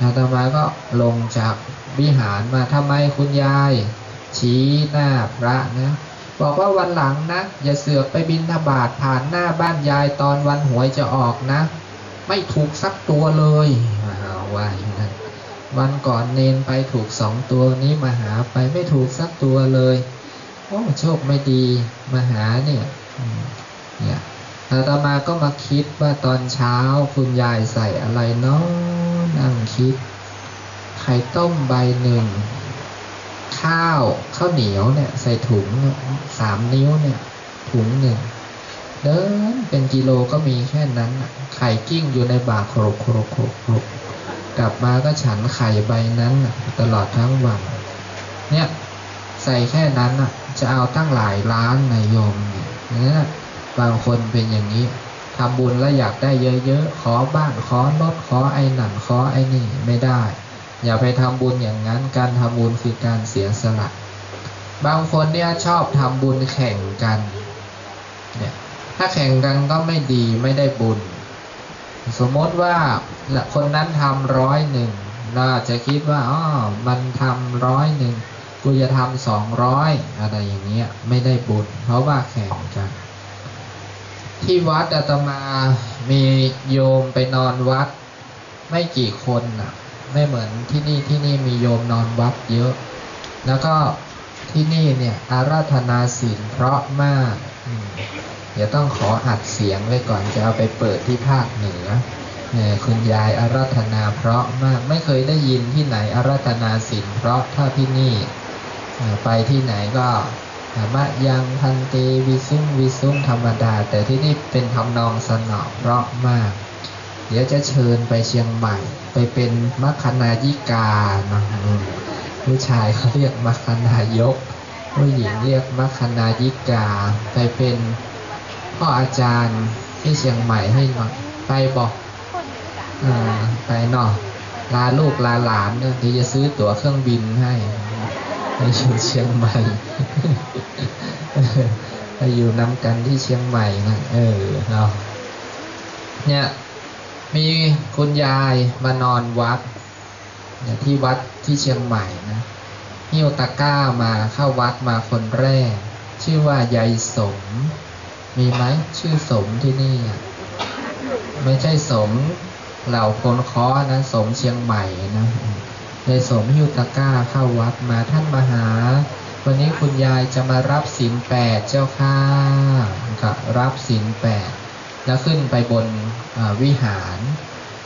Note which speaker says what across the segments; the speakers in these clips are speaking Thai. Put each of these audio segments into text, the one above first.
Speaker 1: อาตมาก็ลงจากวิหารมาทำไมคุณยาย ชี้หน้าพระนะบอกว่าวันหลังนะอย่าเสือกไปบินทบาทผ่านหน้าบ้านยายตอนวันหวยจะออกนะ ไม่ถูกสักตัวเลยอ้าว่าอย่างนั้นวันก่อนเนนไปถูกสองตัวนี้มาหาไปไม่ถูกสักตัวเลยโอ้โชคไม่ดีมาหาเนี่ยเนี่ย อาตมาก็มาคิดว่าตอนเช้าคุณยายใส่อะไรเนาะนั่งคิด ไข่ต้มใบหนึ่ง ข้าวข้าวเหนียวเนี่ย ใส่ถุงเนี่ยสามนิ้วเนี่ย ถุงหนึ่งเดินเป็นกิโลก็มีแค่นั้นไข่กิ้งอยู่ในบาโครกโครกโครกครกกลับมาก็ฉันไข่ใบนั้นตลอดทั้งวัน เนี่ย ใส่แค่นั้นน่ะจะเอาตั้งหลายล้านนายโยมเนี่ย บางคนเป็นอย่างนี้ทำบุญแล้วอยากได้เยอะๆ ขอบ้านขอรถขอไอ้นั่นขอไอ้นี่ไม่ได้ อย่าไปทำบุญอย่างนั้น การทำบุญคือการเสียสละ บางคนเนี่ยชอบทำบุญแข่งกัน เนี่ย ถ้าแข่งกันก็ไม่ดีไม่ได้บุญ สมมติว่าคนนั้นทำร้อยหนึ่งเราอาจจะคิดว่าอ๋อมันทำร้อยหนึ่งกูจะทำสองร้อยอะไรอย่างเงี้ยไม่ได้บุญ เพราะว่าแข่งกัน ที่วัดอาตมามีโยมไปนอนวัด ไม่กี่คนน่ะไม่เหมือนที่นี่ที่นี่มีโยมนอนวัดเยอะ แล้วก็ที่นี่เนี่ยอาราธนาศีลเพราะมากเดี๋ยวต้องขออัดเสียงไว้ก่อนจะเอาไปเปิดที่ภาคเหนือเนี่ยคุณยายอาราธนาเพราะมากไม่เคยได้ยินที่ไหนอาราธนาศีลเพราะเท่าที่นี่ไปที่ไหนก็ มะยังพันเตวิสุงวิสุงธรรมดา แต่ที่นี่เป็นทำนองสนอเพราะมาก เดี๋ยวจะเชิญไปเชียงใหม่ ไปเป็นมัคคณายิกานะผู้ชายเขาเรียกมัคคณายก ผู้หญิงเรียกมัคคณายิกา ไปเป็นพ่ออาจารย์ที่เชียงใหม่ให้หน่อยไปบอกอไปเนาะลาลูกลาหลานเนี่ยเดี๋ยวจะซื้อตั๋วเครื่องบินให้ อยู่เชียงใหม่ไปอยู่นำกันที่เชียงใหม่นะเออเนาะเนี่ยมีคุณยายมานอนวัดเนี่ยที่วัดที่เชียงใหม่นะหิ้วตะก้ามาเข้าวัดมาคนแรก ชื่อว่ายายสม มีไหมชื่อสมที่นี่ ไม่ใช่สมเหล่าคนเคอนะสมเชียงใหม่นะ ยายสมหิ้วตะก้าเข้าวัดมาท่านมหา วันนี้คุณยายจะมารับศีลแปดเจ้าค่ะก็รับศีลแปดแล้วขึ้นไปบนวิหาร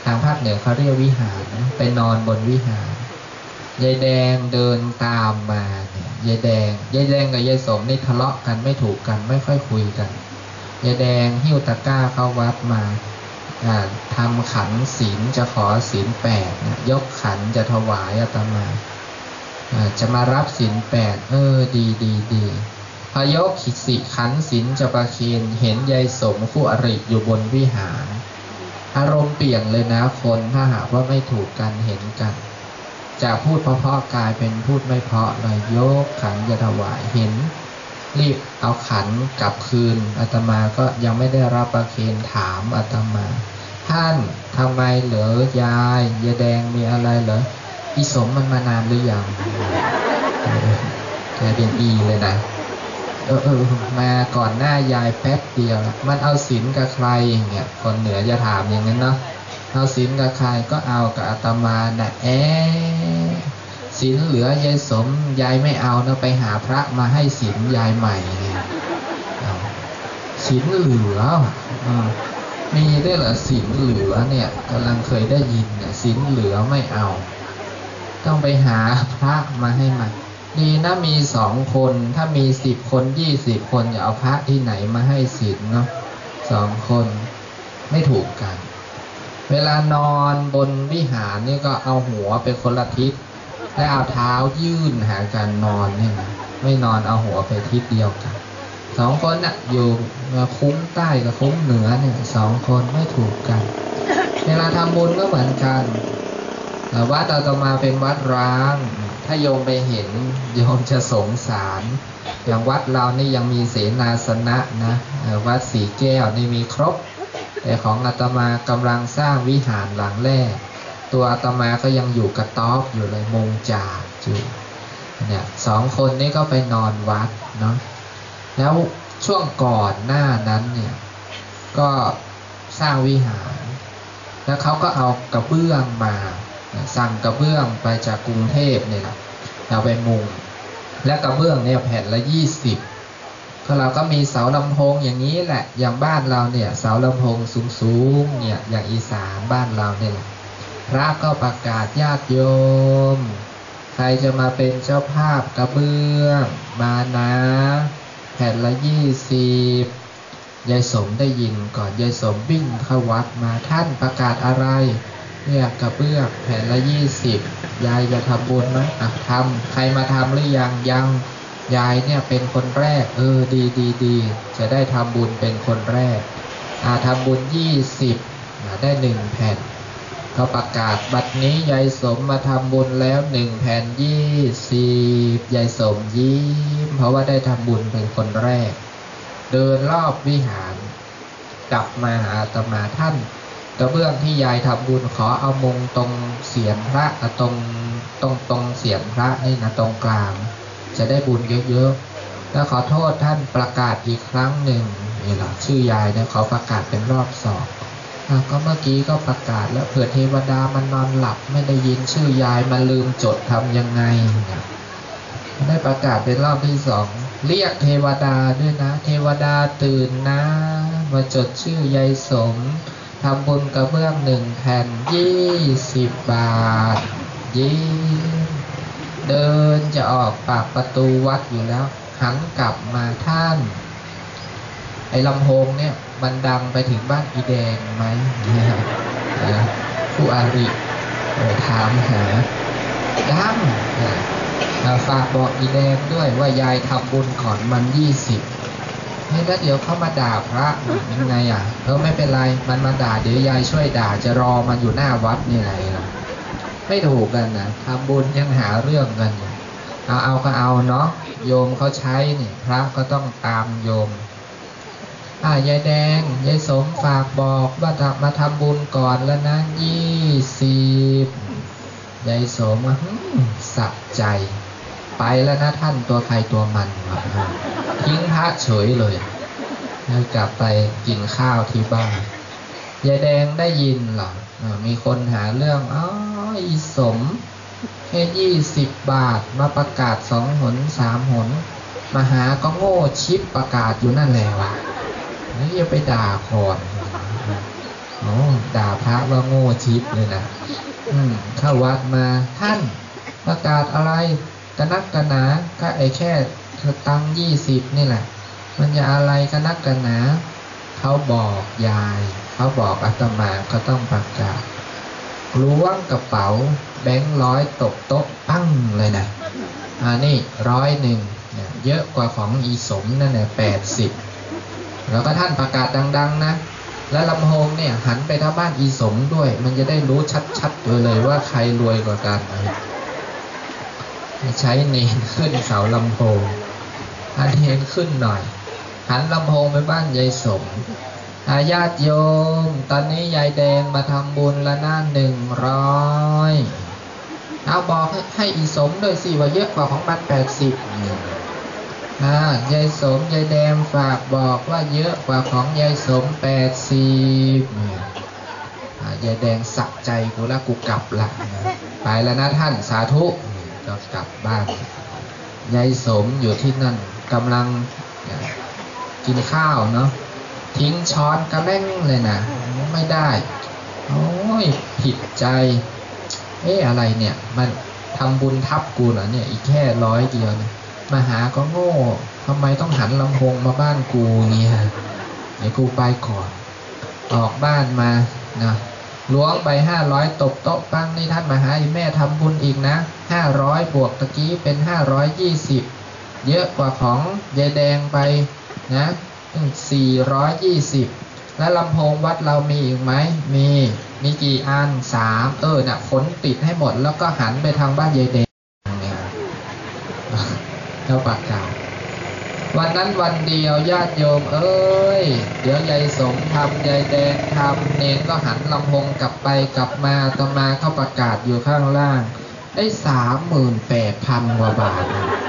Speaker 1: ทางภาคเหนือเขาเรียกวิหารนะไปนอนบนวิหารยายแดงเดินตามมาเนี่ยยายแดงยายแดงกับยายสมนี่ทะเลาะกันไม่ถูกกันไม่ค่อยคุยกันยายแดงหิ้วตะกร้าเข้าวัดมา ทำขันศีลจะขอศีลแปดยกขันจะถวายอาตมาจะมารับศีลแปดเออดีดีดีพยกขิสิขันศีลจะประเคนเห็นยายสมคู่อริอยู่บนวิหาร อารมณ์เปลี่ยนเลยนะคนถ้าหากว่าไม่ถูกกันเห็นกัน จากพูดเพราะๆกลายเป็นพูดไม่เพราะเลยยกขันจะถวายเห็น รีบเอาขันกลับคืนอาตมาก็ยังไม่ได้รับประเคนถามอาตมา ท่านทำไมเหรอยายยาแดงมีอะไรเหรออีสมมันมานานหรือยังเออกลายเป็นอีเลยนะเออเออมาก่อนหน้ายายแป๊บเดียว มันเอาศีลกับใครอย่างเงี้ยคนเหนือจะถามอย่างนั้นเนาะเอาศีลกับใครก็เอากับอาตมาน่ะเอ๊ะ ศีลเหลือยายสมยายไม่เอานะไปหาพระมาให้ศีลยายใหม่เนี่ยเอาศีลเหลืออมีได้เหรอศีลเหลือเนี่ยกำลังเคยได้ยินเนี่ยศีลเหลือไม่เอา ต้องไปหาพระมาให้มันดีนะมีสองคนถ้ามีสิบคนยี่สิบคนอย่าเอาพระที่ไหนมาให้ศีลเนาะสองคนไม่ถูกกัน เวลานอนบนวิหารนี่ก็เอาหัวไปคนละทิศ และเอาเท้ายื่นหาการนอนเนี่ยนะไม่นอนเอาหัวไปทิศเดียวกันสองคนน่ะอยู่คุ้มใต้กับคุ้มเหนือเนี่ยสองคนไม่ถูกกัน เวลาทำบุญก็เหมือนกันแต่วัดอาตมาเป็นวัดร้าง ถ้าโยมไปเห็นโยมจะสงสารอย่างวัดเรานี่ยังมีเสนาสนะนะวัดสีแก้วนี่มีครบ แต่ของอาตมากำลังสร้างวิหารหลังแรก ตัวอาตมาก็ยังอยู่กระต๊อบอยู่เลยมุงจากอยู่เนี่ยสองคนนี้ก็ไปนอนวัดเนาะแล้วช่วงก่อนหน้านั้นเนี่ยก็สร้างวิหาร แล้วเขาก็เอากระเบื้องมา สั่งกระเบื้องไปจากกรุงเทพเนี่ยเอาไปมุง และกระเบื้องเนี่ยแผ่นละยี่สิบก็เราก็มีเสาลำโพงอย่างนี้แหละ อย่างบ้านเราเนี่ย เสาลำโพงสูงๆเนี่ยอย่างอีสานบ้านเราเนี่ยแหละ พระก็ประกาศญาติโยม ใครจะมาเป็นเจ้าภาพกระเบื้อง มานะแผ่นละยี่สิบยายสมได้ยินก่อนยายสมวิ่งเข้าวัดมาท่านประกาศอะไรเนี่ยกระเบื้องแผ่นละยี่สิบยายจะทำบุญไหมอะทำใครมาทำหรือยังยังยายเนี่ยเป็นคนแรก เออดีดีดีจะได้ทำบุญเป็นคนแรกอ่าทำบุญยี่สิบได้หนึ่งแผ่น เขาประกาศบัดนี้ยายสมมาทำบุญแล้วหนึ่งแผ่นยี่สิบยายสมยิ้มเพราะว่าได้ทำบุญเป็นคนแรก เดินรอบวิหาร กลับมาหาอาตมาท่านกระเบื้องที่ยายทำบุญขอเอามงตรงเสียนพระตรงตรงตรงเสียนพระนี่นะตรงกลาง จะได้บุญเยอะๆแล้วขอโทษท่านประกาศอีกครั้งหนึ่งนี่แหละชื่อยายเนี่ยขอประกาศเป็นรอบสอง ก็เมื่อกี้ก็ประกาศแล้วเผื่อเทวดามันนอนหลับ ไม่ได้ยินชื่อยายมันลืมจดทำยังไงเนี่ยได้ประกาศเป็นรอบที่สองเรียกเทวดาด้วยนะ เทวดาตื่นนะ มาจดชื่อยายสมทำบุญกระเบื้องหนึ่งแผ่นยี่สิบบาทยิ้มเดินจะออกปากประตูวัดอยู่แล้ว หันกลับมาท่าน ไอ้ลำโพงเนี่ยมันดังไปถึงบ้านอีแดงไหมนี่ยเออผู้อาริถามหาดังเออเอาฝากบอกอีแดงด้วยว่ายายทำบุญก่อนมันยี่สิบเฮ้ยแล้วเดี๋ยวเขามาด่าพระยังไงอะเออไม่เป็นไรมันมาด่าเดี๋ยวยายช่วยด่าจะรอมันอยู่หน้าวัดนี่ไงล่ะไม่ถูกกันนะทำบุญยังหาเรื่องกันเอาเอาก็เอาเนาะโยมเขาใช้นี่พระก็ต้องตามโยม อ่ายายแดงยายสมฝากบอกว่าทำมาทำบุญก่อนแล้วนะยี่สิบยายสมอะสักใจ ไปแล้วนะท่านตัวใครตัวมันทิ้งพระเฉยเลยแล้วกลับไปกินข้าวที่บ้านยายแดงได้ยินเหรออมีคนหาเรื่องอ๋ออีสมแค่ยี่สิบบาทมาประกาศสองหนสามหน มาหาก็โง่ชิปประกาศอยู่นั่นแหละวะ นี่ย่าไปด่าคนโอ้ด่าพระว่าโง่ชิปเลยนะอืมเข้าวัดมาท่านประกาศอะไรกระนักกระหนาก็ไอ้แค่ตังยี่สิบนี่แหละ มันจะอะไรกระนักกระหนาเขาบอกยาย เขาบอกอาตมาก็ต้องประกาศล้วงกระเป๋า แบงค์ร้อยตกโต๊ะปั้งเลยนะอ่านี่ร้อยหนึ่งเยเยอะกว่าของอีสมนั่นแหละแปดสิบ แล้วก็ท่านประกาศดัง ๆ นะ แล้วลำโพงเนี่ยหันไปทางบ้านอีสมด้วย มันจะได้รู้ชัดๆเลยเลยว่าใครรวยกว่ากันใช้เนนขึ้นเสาลำโพงอันเนนขึ้นหน่อย หันลำโพงไปบ้านยายสมอาญาติโยม ตอนนี้ยายแดงมาทำบุญละหน้าหนึ่งร้อยเอาบอกให้ให้อีสมด้วยสิว่าเยอะกว่าของบัตรแปดสิบ อ่ายายสมยายแดงฝากบอกว่าเยอะกว่าของยายสมแปดสิบยายแดงสักใจกูละกูกลับละไปแล้วนะท่านสาธุก็กลับบ้านยายสมอยู่ที่นั่นกำลังกินข้าวเนาะทิ้งช้อนกระแม่งเลยนะไม่ได้ โอ้ยผิดใจ เอ๊ะอะไรเนี่ย มันทำบุญทับกูเหรอเนี่ย อีกแค่ร้อยเดียวนะ มาหาก็โง่ทำไมต้องหันลำโพงมาบ้านกูเนี่ยไอ้กูไปก่อน ออกบ้านมานะล้วงไปห้าร้อยตบโต๊ะปั้งนี่ท่านมาหาแม่ทำบุญอีกนะห้าร้อยบวกตะกี้เป็นห้าร้อยยี่สิบเยอะกว่าของยายแดงไปนะสี่ร้อยยี่สิบแล้วลำโพงวัดเรามีอีกไหม มี มีกี่อันสาม เออน่ะขนติดให้หมดแล้วก็หันไปทางบ้านยายแดง เท่าประกาศวันนั้นวันเดียวญาติโยม เอ้ย เดี๋ยวยายสมทำยายแดงทำเนนก็หันลำพงกลับไปกลับมาต่อมาเข้าประกาศอยู่ข้างล่าง ได้สามหมื่นแปดพันกว่าบาทนะ